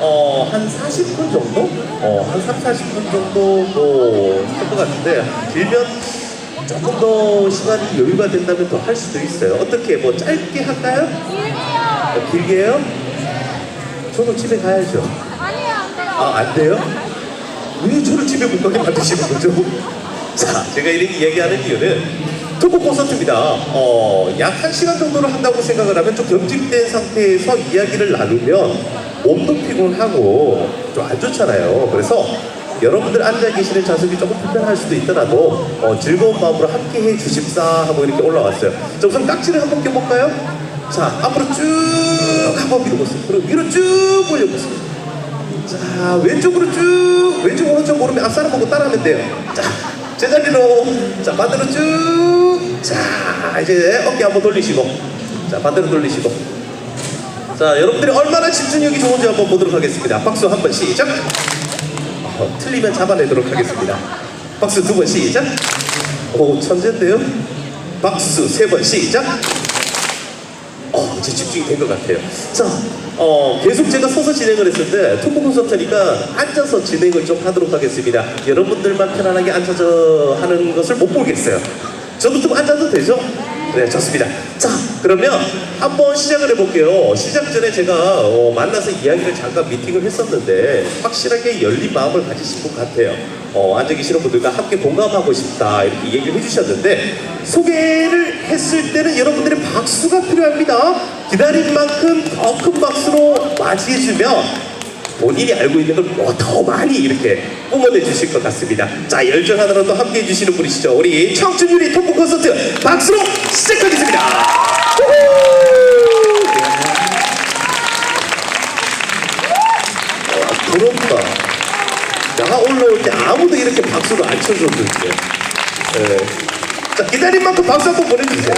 어, 한 40분 정도? 어, 한 3, 40분 정도 뭐할 것 같은데 길면 조금 더 시간이 여유가 된다면 더 할 수도 있어요. 어떻게 뭐 짧게 할까요? 길게요. 어, 길게요? 저도 집에 가야죠. 아니요, 안 돼요. 아, 안 돼요? 왜 저를 집에 못 가게 만드시는 거죠? 자, 제가 이렇게 얘기하는 이유는 토크 콘서트입니다. 어, 약한 시간 정도를 한다고 생각을 하면 좀 경직된 상태에서 이야기를 나누면 몸도 피곤하고 좀 안 좋잖아요. 그래서 여러분들 앉아 계시는 좌석이 조금 불편할 수도 있더라도 어, 즐거운 마음으로 함께 해 주십사 하고 이렇게 올라왔어요. 자, 우선 깍지를 한번 껴볼까요? 자, 앞으로 쭉 한번 밀어보세요. 그리고 위로 쭉 올려보세요. 자 왼쪽으로 쭉 왼쪽 오른쪽 오르면 앞사람 보고 따라하면 돼요 자 제자리로 자 반대로 쭉 자 이제 어깨 한번 돌리시고 자 반대로 돌리시고 자 여러분들이 얼마나 집중력이 좋은지 한번 보도록 하겠습니다 박수 한 번 시작 어, 틀리면 잡아내도록 하겠습니다 박수 두 번 시작 오 천재인데요 박수 세 번 시작 어, 이제 집중이 된 것 같아요. 자, 어, 계속 제가 서서 진행을 했는데 토크 콘서트니까 앉아서 진행을 좀 하도록 하겠습니다. 여러분들만 편안하게 앉아서 하는 것을 못 보겠어요. 저도 좀 앉아도 되죠? 네, 좋습니다. 자, 그러면 한번 시작을 해볼게요. 시작 전에 제가 어, 만나서 이야기를 잠깐 미팅을 했었는데 확실하게 열린 마음을 가지신 것 같아요. 어, 앉아 계시는 분들과 함께 공감하고 싶다 이렇게 얘기를 해주셨는데 소개를 했을 때는 여러분들의 박수가 필요합니다. 기다린 만큼 더 큰 박수로 맞이해주면 본인이 알고 있는 걸 더 많이 이렇게 뿜어내 주실 것 같습니다. 자, 열정 하나로 또 함께 해주시는 분이시죠. 우리 청춘유리 토크 콘서트 박수로 부럽다. 내가 올라올 때 아무도 이렇게 박수를 안 쳐줬는데. 예. 자, 기다린 만큼 박수 한번 보내주세요.